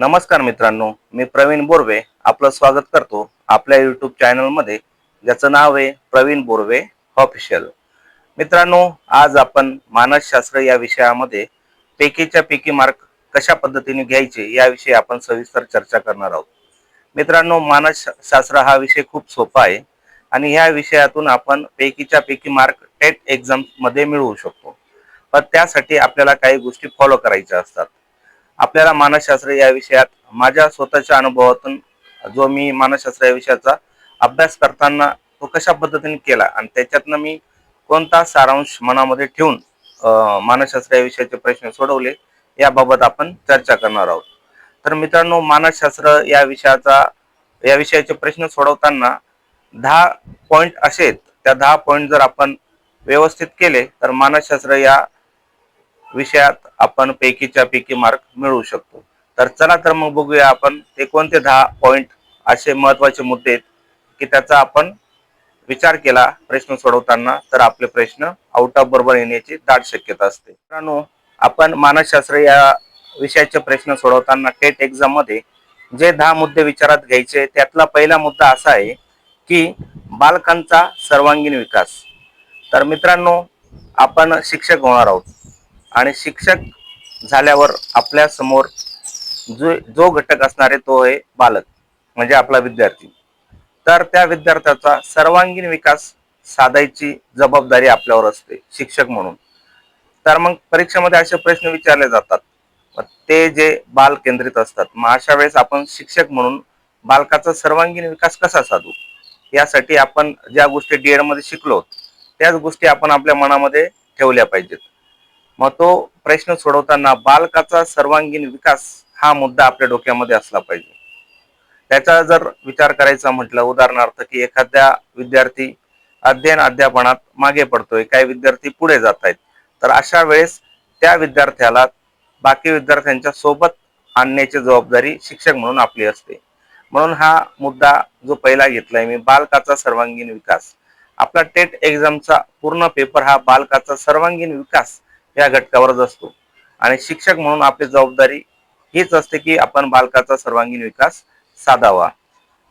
नमस्कार मित्रांनो मी प्रवीण बोर्वे आपलं स्वागत करतो आपल्या यूट्यूब चॅनलमध्ये ज्याचं नाव आहे प्रवीण बोर्वे ऑफिशियल मित्रांनो आज आपण मानसशास्त्र या विषयामध्ये पैकीच्या पैकी मार्क कशा पद्धतीने घ्यायचे याविषयी आपण सविस्तर चर्चा करणार आहोत. मित्रांनो मानसशास्त्र हा विषय खूप सोपा आहे आणि ह्या विषयातून आपण पैकीच्या पैकी मार्क टेट एक्झाममध्ये मिळवू शकतो. पण त्यासाठी आपल्याला काही गोष्टी फॉलो करायच्या असतात. आपल्याला मानसशास्त्र या विषयात माझ्या स्वतःच्या अनुभवातून जो मी मानसशास्त्र या विषयाचा अभ्यास करताना तो कशा पद्धतीने केला आणि त्याच्यातनं मी कोणता सारांश मनामध्ये ठेवून मानसशास्त्र या विषयाचे प्रश्न सोडवले याबाबत आपण चर्चा करणार आहोत. तर मित्रांनो मानसशास्त्र या विषयाचा या विषयाचे प्रश्न सोडवताना दहा पॉईंट असे त्या दहा पॉईंट जर आपण व्यवस्थित केले तर मानसशास्त्र या विषयात आपण पैकीच्या पैकी मार्क मिळवू शकतो. तर चला तर मग बघूया आपण ते कोणते दहा पॉईंट असे महत्त्वाचे मुद्दे आहेत की त्याचा आपण विचार केला प्रश्न सोडवताना तर आपले प्रश्न आउट ऑफ बरोबर येण्याची दाट शक्यता असते. मित्रांनो आपण मानसशास्त्र या विषयाचे प्रश्न सोडवताना टेट एक्झाममध्ये जे दहा मुद्दे विचारात घ्यायचे त्यातला पहिला मुद्दा असा आहे की बालकांचा सर्वांगीण विकास. तर मित्रांनो आपण शिक्षक होणार आहोत. आणि शिक्षक झाल्यावर आपल्यासमोर जो जो घटक असणार आहे तो आहे बालक म्हणजे आपला विद्यार्थी. तर त्या विद्यार्थ्याचा सर्वांगीण विकास साधायची जबाबदारी आपल्यावर असते शिक्षक म्हणून. तर मग परीक्षेमध्ये असे प्रश्न विचारले जातात. ते जे बाल केंद्रित असतात मग अशा वेळेस आपण शिक्षक म्हणून बालकाचा सर्वांगीण विकास कसा साधू? यासाठी आपण ज्या गोष्टी डीएडमध्ये शिकलो त्याच गोष्टी आपण आपल्या मनामध्ये ठेवल्या पाहिजेत. मग तो प्रश्न सोडवताना बालकाचा सर्वांगीण विकास हा मुद्दा आपल्या डोक्यामध्ये असला पाहिजे. त्याचा जर विचार करायचा म्हटलं उदाहरणार्थ की एखाद्या विद्यार्थी अध्ययन अध्यापनात मागे पडतोय काही विद्यार्थी पुढे जात आहेत तर अशा वेळेस त्या विद्यार्थ्याला बाकी विद्यार्थ्यांच्या सोबत आणण्याची जबाबदारी शिक्षक म्हणून आपली असते. म्हणून हा मुद्दा जो पहिला घेतलाय मी बालकाचा सर्वांगीण विकास. आपला टेट एक्झामचा पूर्ण पेपर हा बालकाचा सर्वांगीण विकास या घटकावरच असतो. आणि शिक्षक म्हणून आपली जबाबदारी हीच असते की आपण बालकाचा सर्वांगीण विकास साधावा.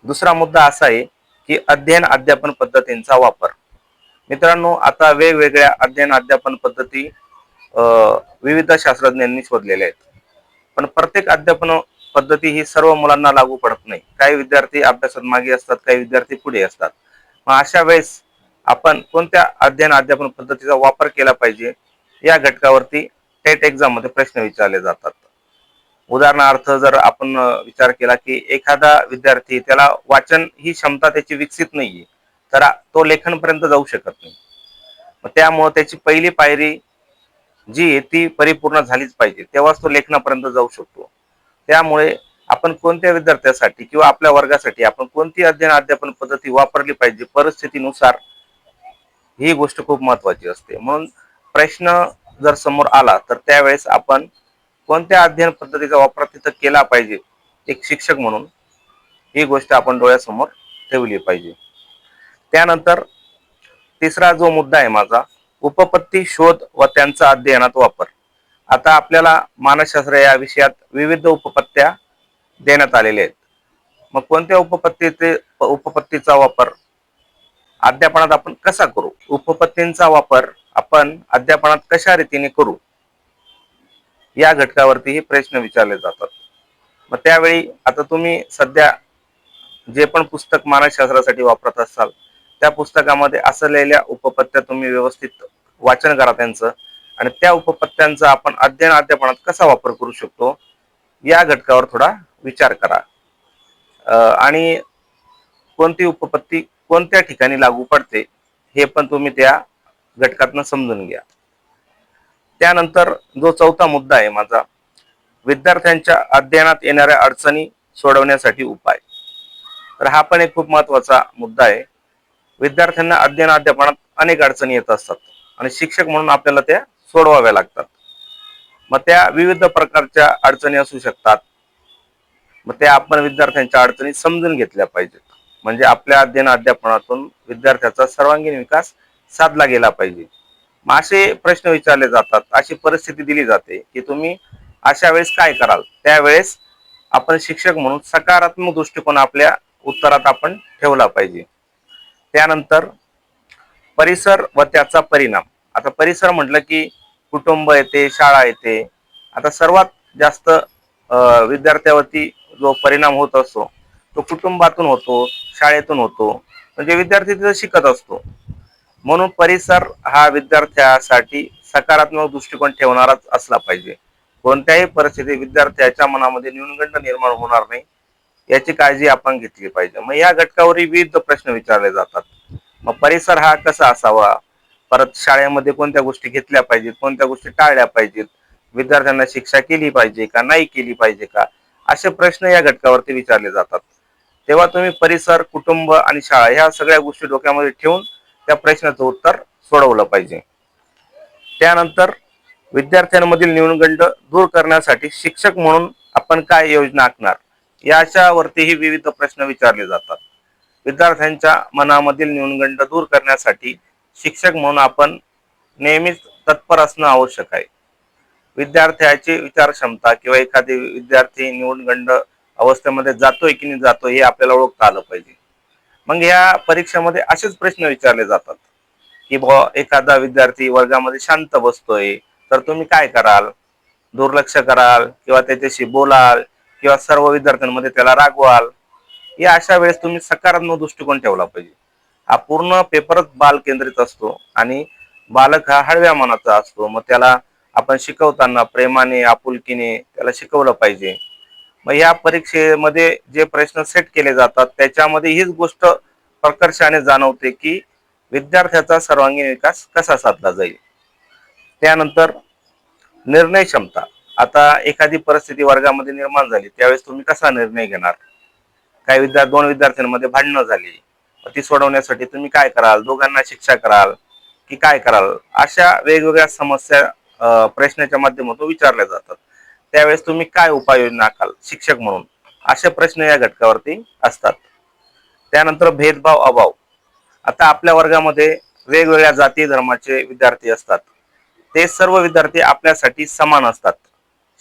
दुसरा मुद्दा असा आहे की अध्ययन अध्यापन पद्धतींचा वापर. मित्रांनो आता वेगवेगळ्या अध्ययन अध्यापन पद्धती अं, विविध शास्त्रज्ञांनी शोधलेल्या आहेत. पण प्रत्येक अध्यापन पद्धती ही सर्व मुलांना लागू पडत नाही. काही विद्यार्थी अभ्यासात मागे असतात काही विद्यार्थी पुढे असतात. मग अशा वेळेस आपण कोणत्या अध्ययन अध्यापन पद्धतीचा वापर केला पाहिजे? या घटकावरती टेट एक्झाममध्ये प्रश्न विचारले जातात. उदाहरणार्थ जर आपण विचार केला की एखादा विद्यार्थी त्याला वाचन ही क्षमता त्याची विकसित नाहीये तर तो लेखनपर्यंत जाऊ शकत नाही. मग त्यामुळे त्याची पहिली पायरी जी आहे ती परिपूर्ण झालीच पाहिजे. तेव्हाच तो लेखनापर्यंत जाऊ शकतो. त्यामुळे आपण कोणत्या विद्यार्थ्यासाठी किंवा आपल्या वर्गासाठी आपण कोणती अध्ययन अध्यापन पद्धती वापरली पाहिजे परिस्थितीनुसार ही गोष्ट खूप महत्वाची असते. म्हणून प्रश्न जर समोर आला तर त्यावेळेस आपण कोणत्या अध्ययन पद्धतीचा वापर तिथं केला पाहिजे? एक शिक्षक म्हणून ही गोष्ट आपण डोळ्यासमोर ठेवली पाहिजे. त्यानंतर तिसरा जो मुद्दा आहे माझा उपपत्ती शोध व त्यांचा अध्ययनात वापर. आता आपल्याला मानसशास्त्र या विषयात विविध उपपत्त्या देण्यात आलेल्या आहेत. मग कोणत्या उपपत्तीचे उपपत्तीचा वापर अध्यापनात आपण कसा करू? उपपत्तींचा वापर आपण अध्यापनात कशा रीतीने करू? या घटकावरती हे प्रश्न विचारले जातात. मग त्यावेळी आता तुम्ही सध्या जे पण पुस्तक मानसशास्त्रासाठी वापरत असाल त्या पुस्तकामध्ये असलेल्या उपपत्त्या तुम्ही व्यवस्थित वाचन करा त्यांचं. आणि त्या उपपत्त्यांचा आपण अध्ययन अध्यापनात कसा वापर करू शकतो या घटकावर थोडा विचार करा. आणि कोणती उपपत्ती कोणत्या ठिकाणी लागू पडते हे पण तुम्ही त्या घटकातनं समजून घ्या. त्यानंतर जो चौथा मुद्दा आहे माझा विद्यार्थ्यांच्या अध्ययनात येणाऱ्या अडचणी सोडवण्यासाठी उपाय. तर हा पण एक खूप महत्त्वाचा मुद्दा आहे. विद्यार्थ्यांना अध्ययन अध्यापनात अनेक अडचणी येत असतात आणि शिक्षक म्हणून आपल्याला त्या सोडवाव्या लागतात. मग त्या विविध प्रकारच्या अडचणी असू शकतात. मग त्या आपण विद्यार्थ्यांच्या अडचणी समजून घेतल्या पाहिजेत. म्हणजे आपल्या अध्ययन अध्यापनातून विद्यार्थ्याचा सर्वांगीण विकास साधला गेला पाहिजे. मग असे प्रश्न विचारले जातात अशी परिस्थिती दिली जाते की तुम्ही अशा वेळेस काय कराल? त्यावेळेस आपण शिक्षक म्हणून सकारात्मक दृष्टिकोन आपल्या उत्तरात आपण ठेवला पाहिजे. त्यानंतर परिसर व त्याचा परिणाम. आता परिसर म्हटलं की कुटुंब येते शाळा येते. आता सर्वात जास्त विद्यार्थ्यावरती जो परिणाम होत असतो तो कुटुंबातून होतो शाळेतून होतो म्हणजे विद्यार्थी तिथं शिकत असतो. म्हणून परिसर हा विद्यार्थ्यासाठी सकारात्मक दृष्टिकोन ठेवणाराच असला पाहिजे. कोणत्याही परिस्थितीत विद्यार्थ्याच्या मनामध्ये न्यूनगंड निर्माण होणार नाही याची काळजी आपण घेतली पाहिजे. मग या घटकावरही विविध प्रश्न विचारले जातात. मग परिसर हा कसा असावा? परत शाळेमध्ये कोणत्या गोष्टी घेतल्या पाहिजेत? कोणत्या गोष्टी टाळल्या पाहिजेत? विद्यार्थ्यांना शिक्षा केली पाहिजे का? नाही केली पाहिजे का? असे प्रश्न या घटकावरती विचारले जातात. तेव्हा तुम्ही परिसर कुटुंब आणि शाळा ह्या सगळ्या गोष्टी डोक्यामध्ये ठेवून त्या प्रश्नाचं उत्तर सोडवलं पाहिजे. त्यानंतर विद्यार्थ्यांमधील न्यूनगंड दूर करण्यासाठी शिक्षक म्हणून आपण काय योजना आखणार? याच्यावरतीही विविध प्रश्न विचारले जातात. विद्यार्थ्यांच्या मनामधील न्यूनगंड दूर करण्यासाठी शिक्षक म्हणून आपण नेहमीच तत्पर असणं आवश्यक आहे. विद्यार्थ्याची विचार क्षमता किंवा एखादी विद्यार्थी न्यूनगंड अवस्थेमध्ये जातोय की नाही जातोय हे आपल्याला ओळखता आलं पाहिजे. मग या परीक्षेमध्ये असेच प्रश्न विचारले जातात की बुवा एखादा विद्यार्थी वर्गामध्ये शांत बसतोय तर तुम्ही काय कराल? दुर्लक्ष कराल किंवा त्याच्याशी बोलाल किंवा सर्व विद्यार्थ्यांमध्ये त्याला रागवाल? या अशा वेळेस तुम्ही सकारात्मक दृष्टिकोन ठेवला पाहिजे. हा पूर्ण पेपरच बाल केंद्रित असतो आणि बालक हा हळव्या मनाचा असतो. मग त्याला आपण शिकवताना प्रेमाने आपुलकीने त्याला शिकवलं पाहिजे. मग या परीक्षेमध्ये जे प्रश्न सेट केले जातात त्याच्यामध्ये हीच गोष्ट प्रकर्षाने जाणवते की विद्यार्थ्याचा सर्वांगीण विकास कसा साधला जाईल. त्यानंतर निर्णय क्षमता. आता एखादी परिस्थिती वर्गामध्ये निर्माण झाली त्यावेळेस तुम्ही कसा निर्णय घेणार? काही विद्यार्थी दोन विद्यार्थ्यांमध्ये भांडणं झाली ती सोडवण्यासाठी तुम्ही काय कराल? दोघांना शिक्षा कराल की काय कराल? अशा वेगवेगळ्या समस्या प्रश्नाच्या माध्यमातून विचारल्या जातात. त्यावेळेस तुम्ही काय उपाययोजना आखाल शिक्षक म्हणून. असे प्रश्न या घटकावरती असतात. त्यानंतर भेदभाव अभाव. आता आपल्या वर्गामध्ये वेगवेगळ्या जाती धर्माचे विद्यार्थी असतात. ते सर्व विद्यार्थी आपल्यासाठी समान असतात.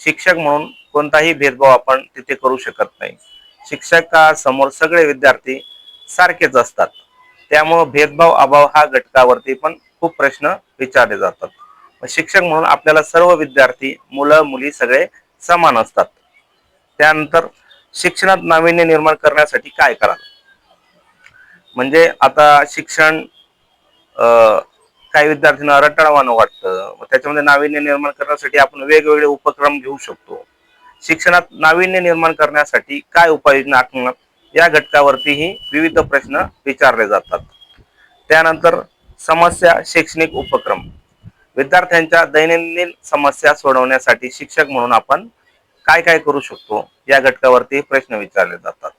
शिक्षक म्हणून कोणताही भेदभाव आपण तिथे करू शकत नाही. शिक्षकासमोर सगळे विद्यार्थी सारखेच असतात. त्यामुळं भेदभाव अभाव हा घटकावरती पण खूप प्रश्न विचारले जातात. शिक्षक म्हणून आपल्याला सर्व विद्यार्थी मुलं मुली सगळे समान असतात. त्यानंतर शिक्षणात नाविन्य निर्माण करण्यासाठी काय करावं? म्हणजे आता शिक्षण अं, काही विद्यार्थ्यांना रटाळवानं वाटतं. त्याच्यामध्ये नाविन्य निर्माण करण्यासाठी आपण वेगवेगळे उपक्रम घेऊ शकतो. शिक्षणात नाविन्य निर्माण करण्यासाठी काय उपाययोजना आखणार? या घटकावरतीही विविध प्रश्न विचारले जातात. त्यानंतर समस्या शैक्षणिक उपक्रम. विद्यार्थ्यांच्या दैनंदिन समस्या सोडवण्यासाठी शिक्षक म्हणून आपण काय काय करू शकतो या घटकावरती प्रश्न विचारले जातात.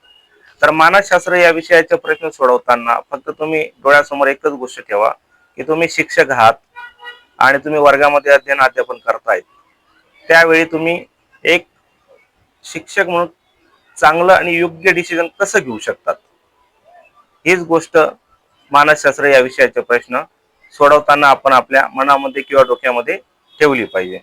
तर मानसशास्त्र या विषयाचे प्रश्न सोडवताना फक्त तुम्ही डोळ्यासमोर एकच गोष्ट ठेवा की तुम्ही शिक्षक आहात आणि तुम्ही वर्गामध्ये अध्ययन अध्यापन करतायत. त्यावेळी तुम्ही एक शिक्षक म्हणून चांगलं आणि योग्य डिसिजन कसं घेऊ शकतात? हीच गोष्ट मानसशास्त्र या विषयाचे प्रश्न सोडवताना आपण आपल्या मनामध्ये किंवा डोक्यामध्ये ठेवली पाहिजे.